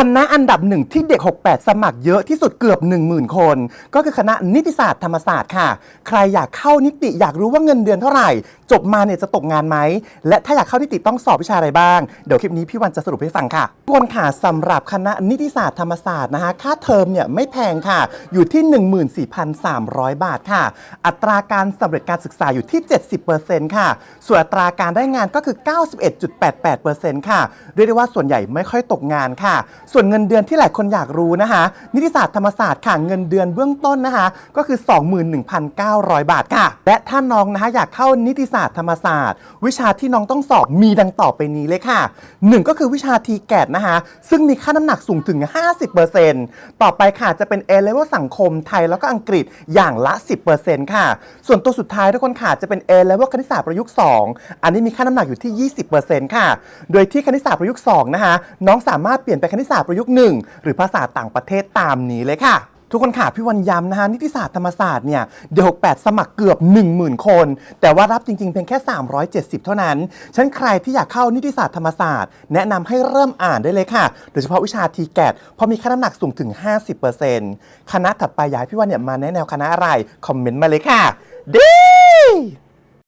คณะอันดับหนึ่งที่เด็ก 68 สมัครเยอะที่สุดเกือบ 10,000 คน ก็คือคณะนิติศาสตร์ธรรมศาสตร์ค่ะ ใครอยากเข้านิติอยากรู้ว่าเงินเดือนเท่าไหร่ จบมาเนี่ยจะตกงานไหม และถ้าอยากเข้านิติต้องสอบวิชาอะไรบ้าง เดี๋ยวคลิปนี้พี่วันจะสรุปให้ฟังค่ะทุกคนค่ะสำหรับคณะนิติศาสตร์ธรรมศาสตร์นะคะค่าเทอมเนี่ยไม่แพงค่ะ อยู่ที่ 14,300 บาทค่ะ อัตราการสำเร็จการศึกษาอยู่ที่ 70%ค่ะ ส่วนอัตราการได้งานก็คือ 91.88%ค่ะเรียกได้ว่าส่วนใหญ่ไม่ค่อยตกงานค่ะส่วนเงินเดือนที่หลายคนอยากรู้นะคะ นิติศาสตร์ธรรมศาสตร์ค่ะเงินเดือนเบื้องต้นนะคะ ก็คือ 21,900 บาทค่ะ และถ้าน้องนะคะอยากเข้านิติศาสตร์ธรรมศาสตร์ วิชาที่น้องต้องสอบมีดังต่อไปนี้เลยค่ะ 1 ก็คือวิชาทีแกดนะคะซึ่งมีค่าน้ำหนักสูงถึง 50%ต่อไปค่ะจะเป็น A level สังคมไทยแล้วก็อังกฤษอย่างละ 10%ค่ะ ส่วนตัวสุดท้ายทุกคนค่ะจะเป็น A level คณิตศาสตร์ประยุกต์ 2 อันนี้มีค่าน้ำหนักอยู่ที่ 20%ค่ะ โดยที่คณิตศาสตร์ประยุกต์2นะคะน้องสามารถเปลี่ยนไปคณิตศาสตร์ประยุกต์1หรือภาษาต่างประเทศตามนี้เลยค่ะทุกคนค่ะพี่วันย้ำนะฮะนิติศาสตร์ธรรมศาสตร์เนี่ยเดี๋ยว68 สมัครเกือบ 10,000 คน แต่ว่ารับจริง ๆ เพียงแค่ 370 เท่านั้นฉันใครที่อยากเข้านิติศาสตร์ธรรมศาสตร์ แนะนำให้เริ่มอ่านได้เลยค่ะ โดยเฉพาะวิชาทีแกดเพราะมีค่าน้ำหนักสูงถึง 50%คณะถัดไปอยากให้พี่วันเนี่ยมาแนะแนวคณะอะไร คอมเมนต์มาเลยค่ะดี